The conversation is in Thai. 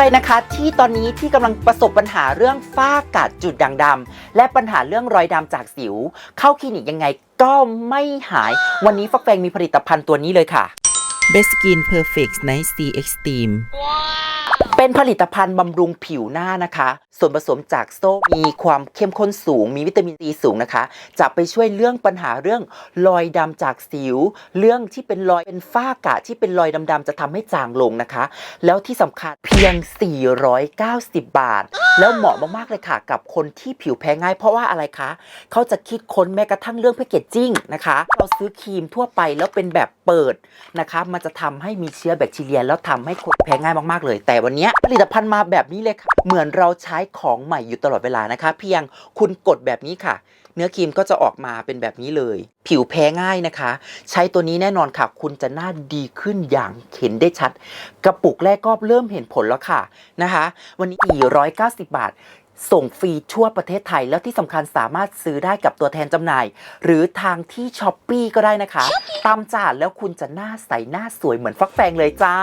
รนะคะที่ตอนนี้ที่กำลังประสบปัญหาเรื่องฝ้ากัดจุดด่างดำและปัญหาเรื่องรอยดำจากสิว เข้าคลินิกยังไงก็ไม่หาย วันนี้ฟักแฟงมีผลิตภัณฑ์ตัวนี้เลยค่ะ Best Skin Perfect Night C Extreme เป็นผลิตภัณฑ์บำรุงผิวหน้านะคะ ส่วนผสมจากโซ่มีความเข้มข้นสูง มีวิตามินซีสูงนะคะ จะไปช่วยเรื่องปัญหาเรื่องรอยดำจากสิว เรื่องที่เป็นรอยเป็นฝ้ากะที่เป็นรอยดำๆจะทำให้จางลงนะคะ แล้วที่สำคัญเพียง 490 บาท แล้วเหมาะมากๆเลยค่ะ กับคนที่ผิวแพ้ง่าย เพราะว่าอะไรคะเขาจะคิดค้นแม้กระทั่งเรื่องแพคเกจจิ้งนะคะ เราซื้อครีมทั่วไปแล้วเป็นแบบเปิดนะคะ มันจะทำให้มีเชื้อแบคทีเรีย แล้วทำให้คนแพ้ง่ายมากๆเลย แต่วันนี้ผลิตภัณฑ์มาแบบนี้เลยค่ะ เหมือนเราใช้ของใหม่อยู่ตลอดเวลานะคะ เพียงคุณกดแบบนี้ค่ะ เนื้อครีมก็จะออกมาเป็นแบบนี้เลย ผิวแพ้ง่ายนะคะ ใช้ตัวนี้แน่นอนค่ะ คุณจะหน้าดีขึ้นอย่างเห็นได้ชัด กระปุกแรกก็เริ่มเห็นผลแล้วค่ะนะคะ วันนี้ 490 บาท ส่งฟรีทั่วประเทศไทย แล้วที่สำคัญสามารถซื้อได้กับตัวแทนจำหน่าย หรือทางที่ช้อปปีก็ได้นะคะ ตามจ่าแล้วคุณจะหน้าใสหน้าสวยเหมือนฟักแฟงเลยจ้า